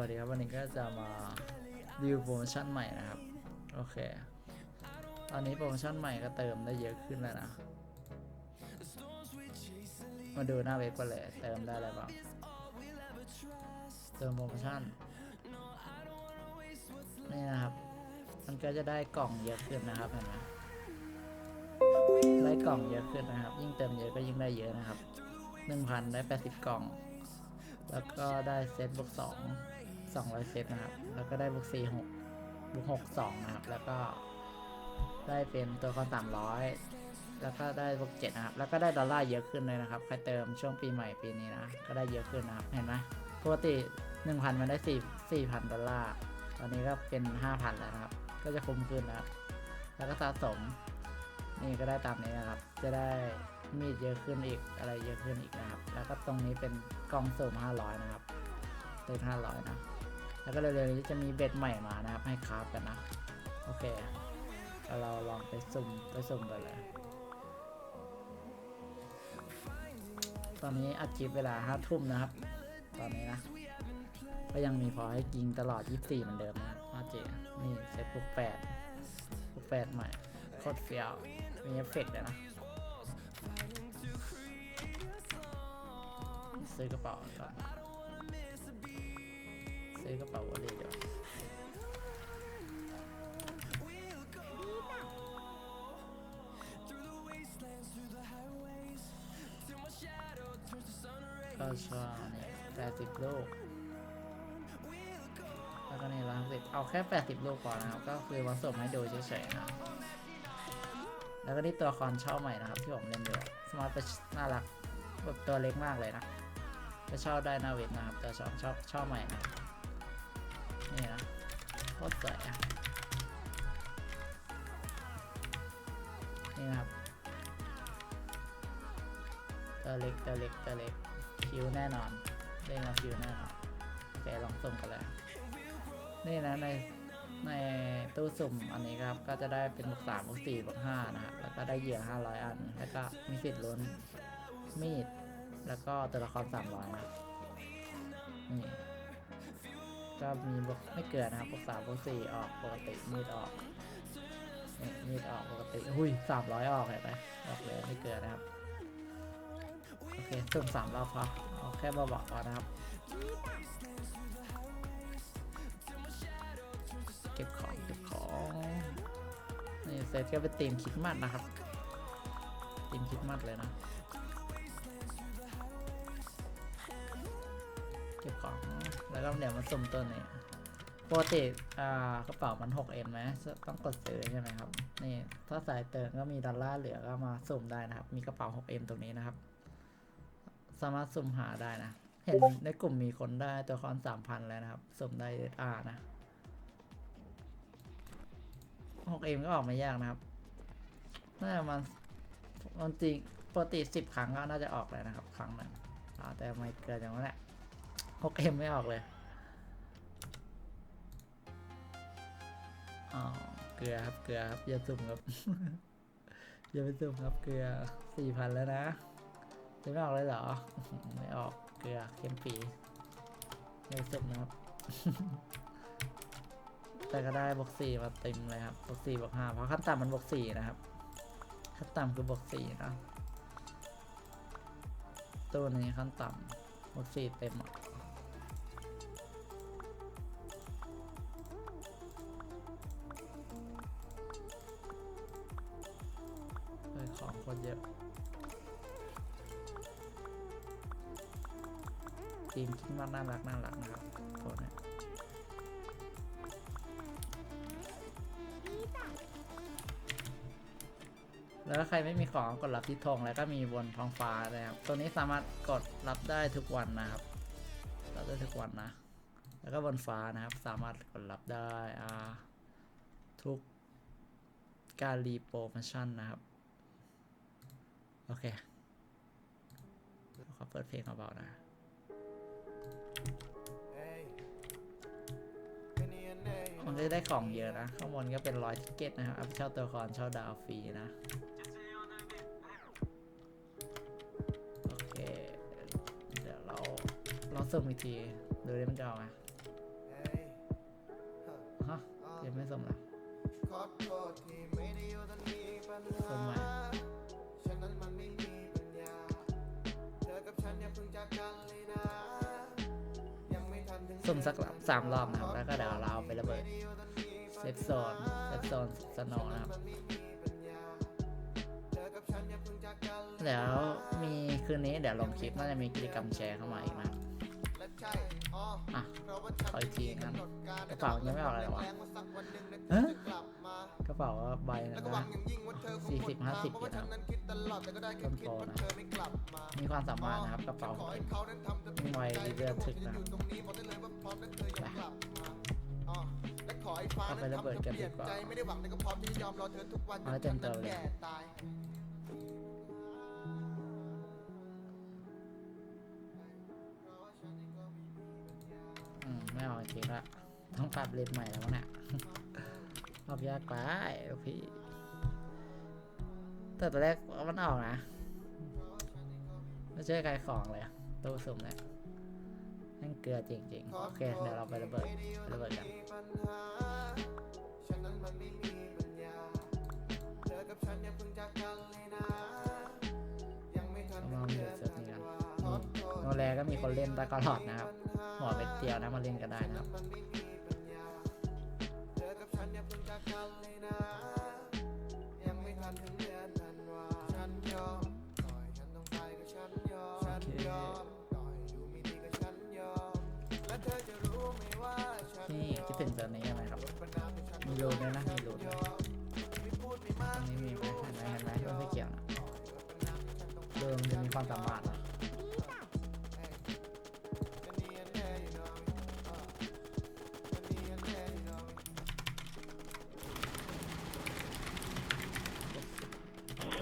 วัสดีครับ วันนี้ก็จะมารีวิวโปรโมชั่นใหม่นะครับ โอเค ตอนนี้โปรโมชั่นใหม่ก็เติมได้เยอะขึ้นแล้วนะ มาดูหน้าเว็บกันเลย เติมได้อะไรบ้างเติมโปรโมชั่น นี่นะครับ มันก็จะได้กล่องเยอะขึ้นนะครับเห็นไหมได้กล่องเยอะขึ้นนะครับ ยิ่งเติมเยอะก็ยิ่งได้เยอะนะครับหนึ่งพันได้แปดสิบกล่อง แล้วก็ได้เซตบวกส องสองร้อยเซตนะครับ แล้วก็ได้บวกสี่หกบวกหกสองนะครับ แล้วก็ได้เป็นตัวคอนสามร้อยแล้วก็ได้บวกเจ็ดนะครับ แล้วก็ได้ดอลลาร์เยอะขึ้นเลยนะครับ ใครเติมช่วงปีใหม่ปีนี้นะ ก็ได้เยอะขึ้นนะครับ เห็นไหมปกติหนึ่งพันมันได้สี่สี่พันดอลลาร์ ตอนนี้ก็เป็นห้าพันแล้วนะครับ ก็จะคุ้มขึ้นนะครับ แล้วก็สะสม นี่ก็ได้ตามนี้นะครับ จะได้มีดเยอะขึ้นอีกอะไรเยอะขึ้นอีกนะครับ แล้วก็ตรงนี้เป็นกล่องสุ่ม500 นะครับเป็น500 นะ แล้วก็เร็วๆนี้จะมีเบ็ดใหม่มานะครับให้คราฟกันนะ โอเคเราลองไปสุ่มไปสุ่มกันเลย ตอนนี้อัดคลิปเวลา5ทุ่มนะครับ ตอนนี้นะ ก็ยังมีพอให้ยิงตลอด 24 เหมือนเดิมนะอาเจนี่เซตปุ๊กแปดปุ๊กแปดใหม่โคตรเฟี้ยวมีเอฟเฟกต์เลยนะ ซื้อกระเป๋าก่อน้กระเป๋าวอลเล็ตเดี๋ยวก็ชอบนี่แปดสิบลูกแล้วก็ในี่ร้อยสิบเอาแค่80ลูกก่อนนะครับ ก็คือมาส่งให้ดูเฉยๆนะแล้วก็นี่ตัวละครเช่าใหม่นะครับ ที่ผมเล่นด้วยสมาร์ทป็นน่ารักแบบตัวเล็กมากเลยนะก็เช่าได้นาเว็บนะครับตัวชอบชอบเช่าใหม่นะ นี่นะโคตรสวยอะนี่นะครับตัวเล็กตัวเล็กตัวเล็กคิวแน่นอนเล่นแล้วคิวแน่นอนโอเคลองส่งกันเลยนี่นะในในตู้สุ่มอันนี้ครับ ก็จะได้เป็นบวกสามบวกสี่บวกห้านะฮะแล้วก็ได้เหยื่อห้าร้อยอัน แล้วก็มีสิทธิ์ลุ้นมีด แล้วก็ตัวละครสามร้อยนะครับนี่ ก็มีบวกไม่เกินนะครับบวกสามบวกสี่ออกปกติมีดออกมีดออกปกติหุ้ยสามร้อยออกเห็นไหมออกเลยไม่เกินนะครับโอเคสุ่มสามรอบพอเอาแค่เบาๆพอนะครับ เก็บของเก็บของนี่เซตก็เป็นธีมคิดมัดนะครับธีมคิดมัดเลยนะ เก็บของ แล้วก็เดี๋ยวมาสุ่มตัวนี้ปกติอ่ากระเป๋ามัน 6M ไหมต้องกดซื้อใช่ไหมครับ นี่ ถ้าสายเติมก็มีดอลลาร์เหลือก็มาสุ่มได้นะครับ มีกระเป๋า 6M ตรงนี้นะครับ สามารถสุ่มหาได้นะ เห็นในกลุ่มมีคนได้ตัวคอน3,000แล้วนะครับ สุ่มได้อานะหกเอ็มก็ออกไม่ยากนะครับ น่าจะมันมันจริงปกติสิบครั้งก็น่าจะออกเลยนะครับ ครั้งนึงแต่ไม่เกินอย่างนั้นแหละ หกเอ็มไม่ออกเลยอ๋อเกลือครับเกลือครับอย่าสุ่มครับอย่าไปสุ่มครับเกลือสี่พันแล้วนะจะไม่ออกเลยเหรอ ไม่ออกเกลือเค็มปีไม่าสุ่มนะครับ แต่ก็ได้บวกสี่มาเต็มเลยครับบวกสี่บวกห้าเพราะขั้นต่ำมันบวกสี่นะครับขั้นต่ำคือบวกสี่นะตัวนี้ขั้นต่ำบวกสี่เต็มอะ ทีมคิดว่าน่ารักน่ารักนะครับตัวนี้แล้วใครไม่มีของกดรับที่ธงแล้วก็มีบนท้องฟ้านะครับ ตัวนี้สามารถกดรับได้ทุกวันนะครับ รับได้ทุกวันนะ แล้วก็บนฟ้านะครับ สามารถกดรับได้อ่าทุกการรีโปรโมชั่นนะครับ โอเคขอเปิดเพลงเบาๆนะ มันก็จะได้ของเยอะนะ ข้างบนก็เป็นร้อยทิเก็ตนะครับเอาไปเช่าตัวละครเช่าดาวฟรีนะ โอเค เดี๋ยวเราเราสุ่มอีกทีดูได้มันจะออกไหมยังไม่สมนะสมใหม่มีปัญญาเธอกับฉันยังเพิ่งจากกันเลยนะ สมสักสามรอบนะครับ แล้วก็เดี๋ยวเราไประเบิดเซฟโซนเซฟโซนสนว์นะครับ เดี๋ยวมีคืนนี้เดี๋ยวลงคลิปน่าจะมีกิจกรรมแชร์เข้ามาอีกนะอะขออีกทีนะกระเป๋ายังไม่ออกอะไรหรอวะ ฮะกระเป๋าใบนะนะสี่สิบห้าสิบนะครับต้นโตนะมีความสามารถนะครับกระเป๋ามีไวเรือถึกนะครับไปเอาไประเบิดกันดีกว่าเอาให้เต็มเตาเลยอืมไม่เอาจริงละต้องปรับเลนส์ใหม่แล้วมั้งเนี่ย ปรับยากไปพี่ แต่ตอนแรกมันออกนะไม่ใช่ใครของเลยตู้สุ่มเนี่ยนั่นเกลือจริงๆ โอเค เดี๋ยวเราไประเบิดระเบิดกันเอามาเดือดเสิร์ฟนี่กันโนแลก็มีคนเล่นตะกอลอดนะครับหัวเป็นเตียวนะมาเล่นกันได้นะครับ นี่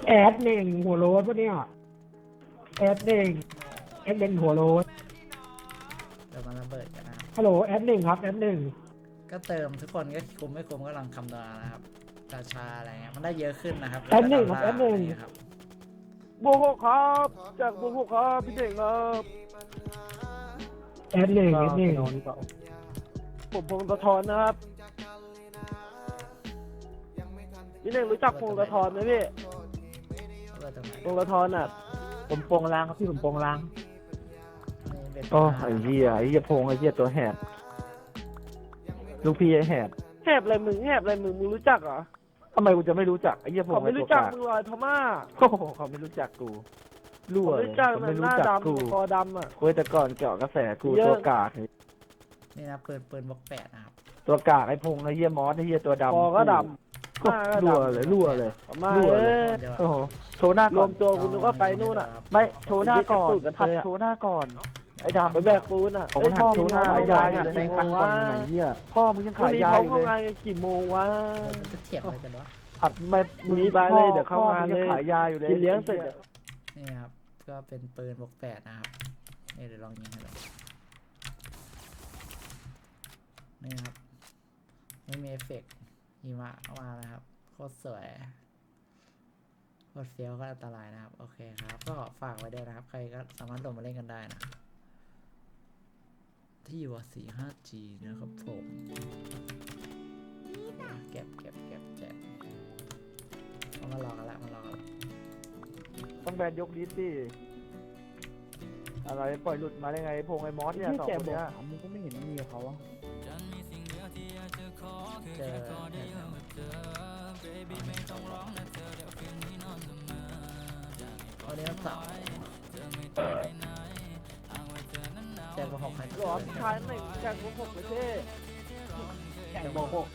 แอดหนึ่งหัวโล้นปะเนี่ยแอดหนึ่งแอดหนึ่งหัวโล้นเดี๋ยวมาระเบิดกันนะครับฮัลโหลแอดหนึ่งครับแอดหนึ่งก็เติมทุกคนก็คุ้มไม่คุ้มก็ลองคำนวณนะครับกาชาอะไรเงี้ยมันได้เยอะขึ้นนะครับแอดหนึ่งครับแอดหนึ่งแล้วก็ดอลลาร์อะไรเงี้ยครับบวกหกครับจากบวกหกครับพี่เด่งครับแอดหนึ่งแอดหนึ่งผมพงศธรนะครับพี่เด่งรู้จักพงศธรไหมพี่ ระเบิดตรงไหนพงศธรอะ ผมโปงลางครับพี่ผมโปงลางนี่เป็นโอ้ไอ้เหี้ยไอ้เหี้ยพงไอ้เหี้ยตัวแหบลูกพี่ไอ้แหบแหบอะไรมึงแหบอะไรมึงมึงรู้จักเหรอทำไมกูจะไม่รู้จักไอ้เหี้ยพงเขาไม่อ้รู้ตัวจักกามึงลอยพม่าโอ้โหเขาไม่รู้จักกูรั่วเขาเลยรู้จักเขามัไม่นหรู้น้าจักดำกูคอดำอะ เว้ยแต่ก่อนเจาะกระแสกูเยอะ ตัวกากนี่นะปืนปืนบล็อกแปดนะครับตัวกากไอ้พงไอ้เหี้ยมอสไอ้เหี้ยตัวดำคอก็ดโอ้โหรั่วเลยรั่วเลยมารั่วเอ้เลยยยโอ้โหโชว์หน้ารก่อวนมตัวคุณนึกว่าไปนู่นอะ ไม่โชว์หน้าก่อนไปกระตุกกระเทหัดโชว์หน้าก่อน ไอ้ดำไปแบกปูนอะผมเอ้ยหัดพ่อโชว์หน้าไอ้ยายายอะในกี่โมคันก่อนไหนเหี้ยพ่อมึงยังพรุ่ขายนี้ยาเขาอยู่เข้าเลงานกันกี่โมงวะจะเถียงอะไรกันวะหัดไม่มึงรีบไปเลยเดี๋ยวเข้างาเลย พ่อมึงงขายยาอยู่เลยกินเลี้ยงเสร็จอะนี่ครับก็เป็นปืนบล็อกแปดนะครับนี่เดี๋ยวลองยิงให้ดูนี่ครับไม่มีเอฟเฟกต์ หิมะมานะครับ โคตรสวย โคตรเฟี้ยวก็อันตรายนะครับ โอเคครับ ก็ฝากไว้ด้วยนะครับ ใครก็สามารถลงมาเล่นกันได้นะ ที่อยู่สี่ห้า G นะครับผมเก็บเก็บเก็บเก็บเอามารอกันละมารอกันละต้องแบนยกลิสดิอะไรปล่อยหลุดมาได้ไงพงไอ้มอสเนี่ยสองแกคนบอเนี้ยกถามมึงก็ไม่เห็นมีกับเขาอะเจอ เอาเนี้ยสาวแจกมาหกใครหรอพี่ชายหนึ่งจากบวกหกปเทศแกบอกหก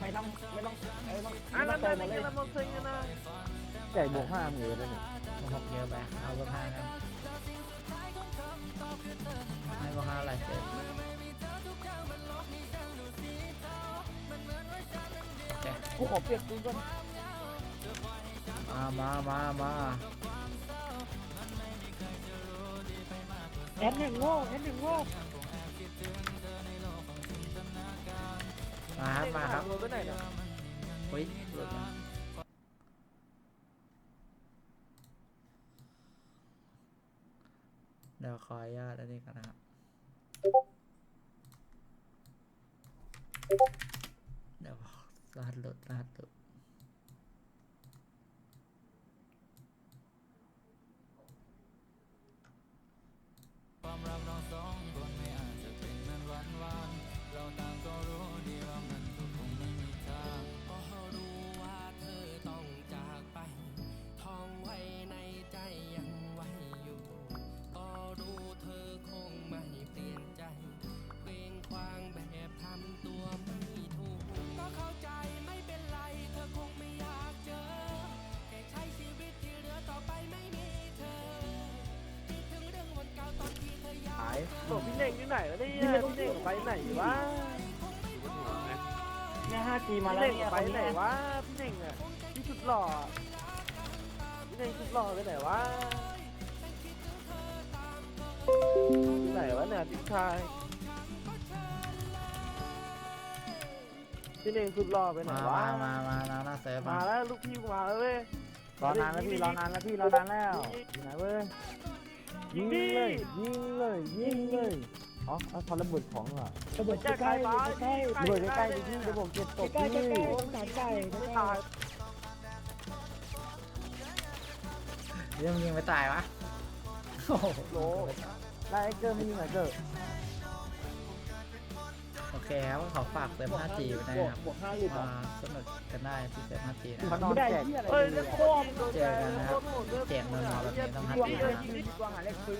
ไม่ต้องไม่ต้องไม่ต้องอันไม่นั้นต้องเป็เตินมอะมันนะมองเซ็งกันนะใหญ่บวกห้ามือเลยเนี่ยหกเยอะไปเอาเบอร์ห้ากันให้เบอร์ห้าอะไรเสร็จโอเคกูขอเปลี่ยนปืนก่อนมามามามา แอดหนึ่งโง่แอดหนึ่งโง่มาครับมาครับรถไปไหนนะเฮ้ยหลุดมาเดี๋ยวขออนุญาตอันนี้ก่อนนะครับเดี๋ยวขรหัสหลุดรหัสหลุด ยังหายศพพี่เน่งอยู่ไหนวะเนี่ยพี่เน่งไปไหนวะเนี่ย 5G มาพี่แล้วเน่งเนี่ยไปไหนวะพี่เน่งอะพี่สุดหล่อพี่เน่งสุดหล่อไปไหนวะที่ไหนวะเนี่ยพี่ชายพี่เน่งสุดหล่อไปไหนมาวะมามามาหน้าเซิร์ฟมามาแล้วลูกพี่กูมาแล้วเว้ย รอนานแล้วพี่รอนานแล้วพี่รอนานแล้วอยู่ไหนเว้ย ยิยิงงดิเลย ยิงเลย ยิงเลยอ๋อเอาพอระเบิดของเหรอระเบิดใกล้ๆใกล้ๆใกล้ระเบิดใกล้ๆดิพี่เดี๋ยวผมเก็บตกๆใกล้พี่ๆใกล้ๆต้องการใกล้ไม่ใกล้ตายเรื่องยิงไม่ตายวะโอ้โหโลได้ไอ้เกอร์ไม่ยิงเหรอเกอร์ โอเคครับก็ขอฝากเซิร์ฟ 5G ไว้นะครับบวกห้าหลุดมาสนุกกันได้ที่เซิร์ฟ 5G นะคเขารับนอนไม่ได้แจกที่อะไรเฮ้ยเลแล้ยวโคมโดนแดงโคตรโหดเลยเจ็บนอนๆแบบนี้ต้องยิหังดดิเล่นยิงดิดวงหาเลขฟรี